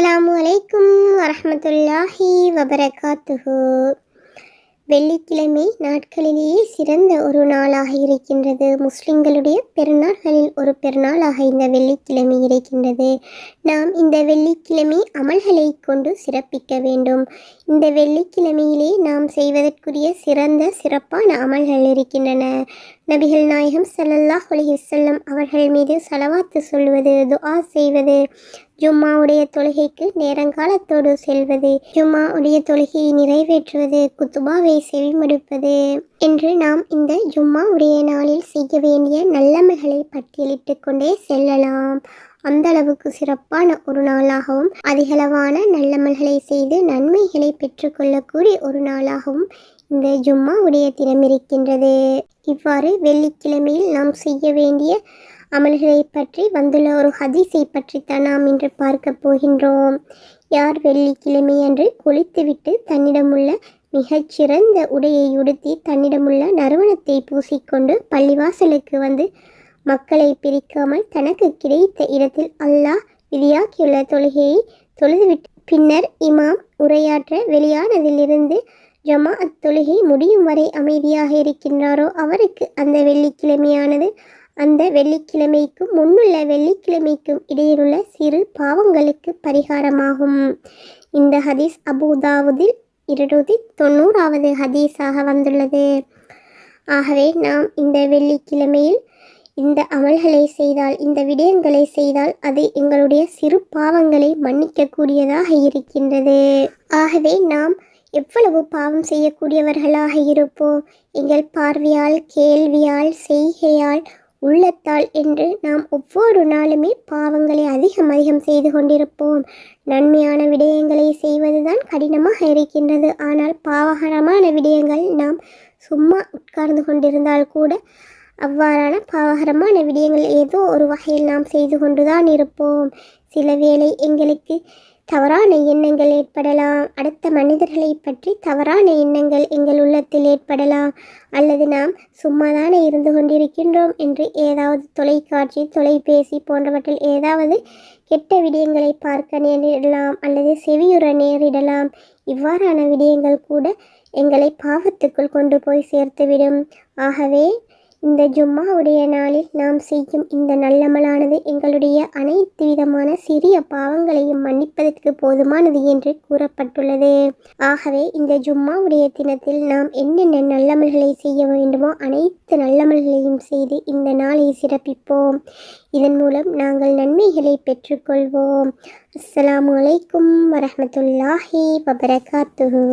அஸ்ஸலாமு அலைக்கும் வரமத்துல்லாஹி வபரகாத்துஹு. வெள்ளிக்கிழமை நாட்களிலேயே சிறந்த ஒரு நாளாக இருக்கின்றது. முஸ்லிம்களுடைய பெருநாள்களில் ஒரு பெருநாளாக இந்த வெள்ளிக்கிழமை இருக்கின்றது. நாம் இந்த வெள்ளிக்கிழமை அமல்களை கொண்டு சிறப்பிக்க வேண்டும். இந்த வெள்ளிக்கிழமையிலே நாம் செய்வதற்குரிய சிறந்த சிறப்பான அமல்கள் இருக்கின்றன. நபிகள் நாயகம் ஸல்லல்லாஹு அலைஹி அவர்கள் மீது செலவாத்து சொல்வது துஆ செய்வது ஜும்மாவுடைய தொழுகைக்கு நேரங்காலத்தோடு செல்வது ஜும்மாவுடைய தொழுகையை நிறைவேற்றுவது குத்துபாவை செவிமடுப்பது என்று நாம் இந்த ஜும்மாவுடைய நாளில் செய்ய வேண்டிய நல்லமைகளை பட்டியலிட்டு கொண்டே செல்லலாம். அந்த அளவுக்கு சிறப்பான ஒரு நாளாகவும் அதிகளவான நல்லமல்களை செய்து நன்மைகளை பெற்றுக்கொள்ளக்கூடிய ஒரு நாளாகவும் இந்த ஜும்மாவுடைய தினம் இருக்கின்றது. இவ்வாறு வெள்ளிக்கிழமையில் நாம் செய்ய வேண்டிய அமல்களை பற்றி வந்துள்ள ஒரு ஹதீஸை பற்றித்தான் நாம் இன்று பார்க்க போகின்றோம். யார் வெள்ளிக்கிழமை அன்று குளித்துவிட்டு தன்னிடமுள்ள மிகச்சிறந்த உடையை உடுத்தி தன்னிடமுள்ள நறுவனத்தை பூசிக்கொண்டு பள்ளிவாசலுக்கு வந்து மக்களை பிரிக்காமல் தனக்கு கிடைத்த இடத்தில் அல்லாஹ் விதியாக்கியுள்ள தொழுகையை தொழுதுவிட்டு பின்னர் இமாம் உரையாற்ற வெளியானதிலிருந்து ஜமாஅத் தொழுகை முடியும் வரை அமைதியாக இருக்கின்றாரோ? அவருக்கு அந்த வெள்ளிக்கிழமையானது. அந்த வெள்ளிக்கிழமைக்கும் முன்னுள்ள வெள்ளிக்கிழமைக்கும் இடையிலுள்ள சிறு பாவங்களுக்கு பரிகாரமாகும். இந்த ஹதீஸ் அபுதாவுதில் இருநூற்றி தொண்ணூறாவது ஹதீஸாக வந்துள்ளது. ஆகவே நாம் இந்த வெள்ளிக்கிழமையில் இந்த அமல்களை செய்தால் இந்த விடயங்களை செய்தால் அது எங்களுடைய சிறு பாவங்களை மன்னிக்கக்கூடியதாக இருக்கின்றது. ஆகவே நாம் எவ்வளவு பாவம் செய்யக்கூடியவர்களாக இருப்போம் எங்கள் பார்வையால் கேள்வியால் செய்கையால் உள்ளத்தால் என்று நாம் ஒவ்வொரு நாளுமே பாவங்களை அதிகம் அதிகம் செய்து கொண்டிருப்போம். நன்மையான விடயங்களை செய்வதுதான் கடினமாக இருக்கின்றது. ஆனால் பாவகரமான விடயங்கள் நாம் சும்மா உட்கார்ந்து கொண்டிருந்தால் கூட அவ்வாறான பாவகரமான விடயங்கள் ஏதோ ஒரு வகையில் நாம் செய்து கொண்டுதான் இருப்போம். சில வேளை எங்களுக்கு தவறான எண்ணங்கள் ஏற்படலாம். அடுத்த மனிதர்களை பற்றி தவறான எண்ணங்கள் எங்கள் உள்ளத்தில் ஏற்படலாம். அல்லது நாம் சும்மாதானே இருந்து கொண்டிருக்கின்றோம் என்று ஏதாவது தொலைக்காட்சி தொலைபேசி போன்றவற்றில் ஏதாவது கெட்ட விடயங்களை பார்க்க நேரிடலாம் அல்லது செவியுற நேரிடலாம். இவ்வாறான விடயங்கள் கூட எங்களை பாவத்துக்குள் கொண்டு போய் சேர்த்துவிடும். ஆகவே இந்த ஜும்மாவுடைய நாளில் நாம் செய்யும் இந்த நல்லமலானது எங்களுடைய அனைத்து விதமான சிறிய பாவங்களையும் மன்னிப்பதற்கு போதுமானது என்று கூறப்பட்டுள்ளது. ஆகவே இந்த ஜும்மாவுடைய தினத்தில் நாம் என்னென்ன நல்லமல்களை செய்ய வேண்டுமோ அனைத்து நல்லமல்களையும் செய்து இந்த நாளை சிறப்பிப்போம். இதன் மூலம் நாங்கள் நன்மைகளை பெற்றுக்கொள்வோம். அஸ்ஸலாமு அலைக்கும் வரமத்துல்லாஹி வபரகாத்துஹு.